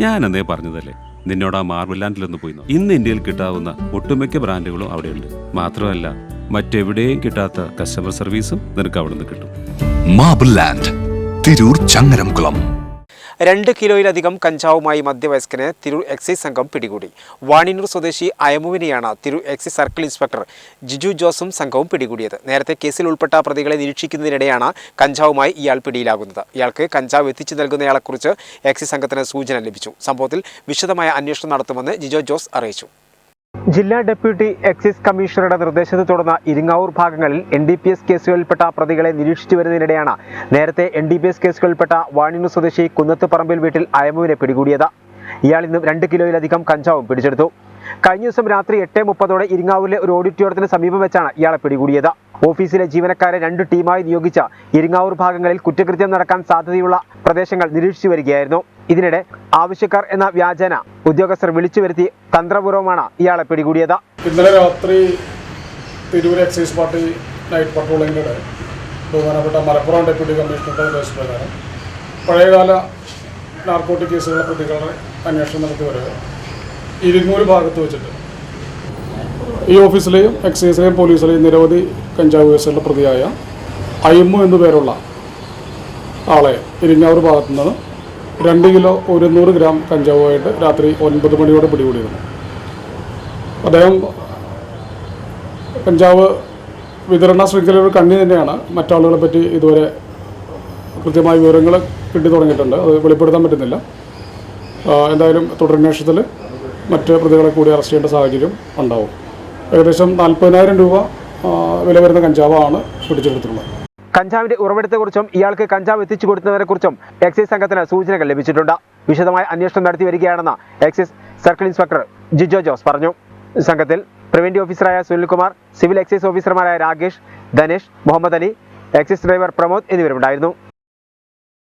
ഞാൻ അന്നേ പറഞ്ഞതല്ലേ? നിന്നോട് ആ മാർബിൾ ലാൻഡിലൊന്ന് പോയി. ഇന്ന് ഇന്ത്യയിൽ കിട്ടാവുന്ന ഒട്ടുമിക്ക ബ്രാൻഡുകളും അവിടെയുണ്ട്. മാത്രമല്ല മറ്റെവിടെയും കിട്ടാത്ത കസ്റ്റമർ സർവീസും നിനക്ക് അവിടെ നിന്ന് കിട്ടും. Marble land Tirur Changaramkulam. രണ്ട് കിലോയിലധികം കഞ്ചാവുമായി മധ്യവയസ്കനെ തിരു എക്സൈസ് സംഘം പിടികൂടി. വാണിനൂർ സ്വദേശി അയമുവിനെയാണ് തിരു എക്സൈസ് സർക്കിൾ ഇൻസ്പെക്ടർ ജിജു ജോസും സംഘവും പിടികൂടിയത്. നേരത്തെ കേസിൽ ഉൾപ്പെട്ട പ്രതികളെ നിരീക്ഷിക്കുന്നതിനിടെയാണ് കഞ്ചാവുമായി ഇയാൾ പിടിയിലാകുന്നത്. ഇയാൾക്ക് കഞ്ചാവ് എത്തിച്ചു നൽകുന്നയാളെക്കുറിച്ച് എക്സൈസ് സംഘത്തിന് സൂചന ലഭിച്ചു. സംഭവത്തിൽ വിശദമായ അന്വേഷണം നടത്തുമെന്ന് ജിജോ ജോസ് അറിയിച്ചു. ജില്ലാ ഡെപ്യൂട്ടി എക്സൈസ് കമ്മീഷണറുടെ നിർദ്ദേശത്തെ തുടർന്ന് ഇരിങ്ങാവൂർ ഭാഗങ്ങളിൽ എൻ ഡി പി എസ് കേസുകളിൽപ്പെട്ട പ്രതികളെ നിരീക്ഷിച്ചു വരുന്നതിനിടെയാണ് നേരത്തെ എൻ ഡി പി എസ് കേസുകളിൽപ്പെട്ട വാണിനു സ്വദേശി കുന്നത്ത് പറമ്പിൽ വീട്ടിൽ അയമുവിനെ പിടികൂടിയത്. ഇയാൾ ഇന്നും രണ്ട് കിലോയിലധികം കഞ്ചാവും പിടിച്ചെടുത്തു. കഴിഞ്ഞ ദിവസം രാത്രി എട്ട് മുപ്പതോടെ ഇരിങ്ങാവൂരിലെ ഒരു ഓഡിറ്റോറിയത്തിന് സമീപം വെച്ചാണ് ഇയാളെ പിടികൂടിയത്. ഓഫീസിലെ ജീവനക്കാരെ രണ്ട് ടീമായി നിയോഗിച്ച ഇരിങ്ങാവൂർ ഭാഗങ്ങളിൽ കുറ്റകൃത്യം നടക്കാൻ സാധ്യതയുള്ള പ്രദേശങ്ങൾ നിരീക്ഷിച്ചു വരികയായിരുന്നു. ഇതിനിടെ ആവശ്യക്കാർ എന്ന വ്യാജന ഉദ്യോഗസ്ഥർ വിളിച്ചു വരുത്തി തന്ത്രപൂർവമാണ് ഇയാളെ പിടികൂടിയത്. ഇന്നലെ രാത്രി തിരൂർ എക്സൈസ് പാർട്ടി നൈറ്റ് പട്രോളിങ്ങിടെ ബഹുമാനപ്പെട്ട മലപ്പുറം ഡെപ്യൂട്ടി കമ്മീഷണറുടെ നിർദ്ദേശപ്രകാരം പഴയകാല നാർക്കോട്ടിക് കേസുകളുടെ പ്രതികളുടെ അന്വേഷണം നടത്തി വരിക ഇരുന്നൂറ് ഭാഗത്ത് വെച്ചിട്ട്. ഈ ഓഫീസിലെയും എക്സൈസിലെയും പോലീസിലെയും നിരവധി കഞ്ചാവ് കേസുകളുടെ പ്രതിയായ ഐമു എന്നു പേരുള്ള ആളെ ഇരിങ്ങാവൂർ ഭാഗത്തു നിന്ന് രണ്ട് കിലോ ഒരുന്നൂറ് ഗ്രാം കഞ്ചാവുമായിട്ട് രാത്രി ഒൻപത് മണിയോടെ പിടികൂടിയിരുന്നു. അദ്ദേഹം കഞ്ചാവ് വിതരണ ശൃംഖലയുടെ കണ്ണി തന്നെയാണ് മറ്റാളുകളെ പറ്റി ഇതുവരെ കൃത്യമായ വിവരങ്ങൾ കിട്ടി തുടങ്ങിയിട്ടുണ്ട്. അത് വെളിപ്പെടുത്താൻ പറ്റുന്നില്ല. എന്തായാലും തുടരന്വേഷണത്തിൽ മറ്റ് പ്രതികളെ കൂടി അറസ്റ്റ് ചെയ്യേണ്ട സാഹചര്യം ഉണ്ടാവും. ഏകദേശം നാൽപ്പതിനായിരം രൂപ വില വരുന്ന കഞ്ചാവാണ് പിടിച്ചെടുത്തിട്ടുള്ളത്. കഞ്ചാവിന്റെ ഉറവിടത്തെക്കുറിച്ചും ഇയാൾക്ക് കഞ്ചാവ് എത്തിച്ചു കൊടുത്തതിനെക്കുറിച്ചും എക്സൈസ് സംഘത്തിന് സൂചനകൾ ലഭിച്ചിട്ടുണ്ട്. വിശദമായ അന്വേഷണം നടത്തി വരികയാണെന്ന് excise circle inspector Jijo Jose പറഞ്ഞു. സംഘത്തിൽ പ്രിവന്റീവ് ഓഫീസറായ സുനിൽകുമാർ സിവിൽ എക്സൈസ് ഓഫീസർമാരായ രാകേഷ് ധനേഷ് മുഹമ്മദ് അലി എക്സൈസ് ഡ്രൈവർ പ്രമോദ് എന്നിവരുണ്ടായിരുന്നു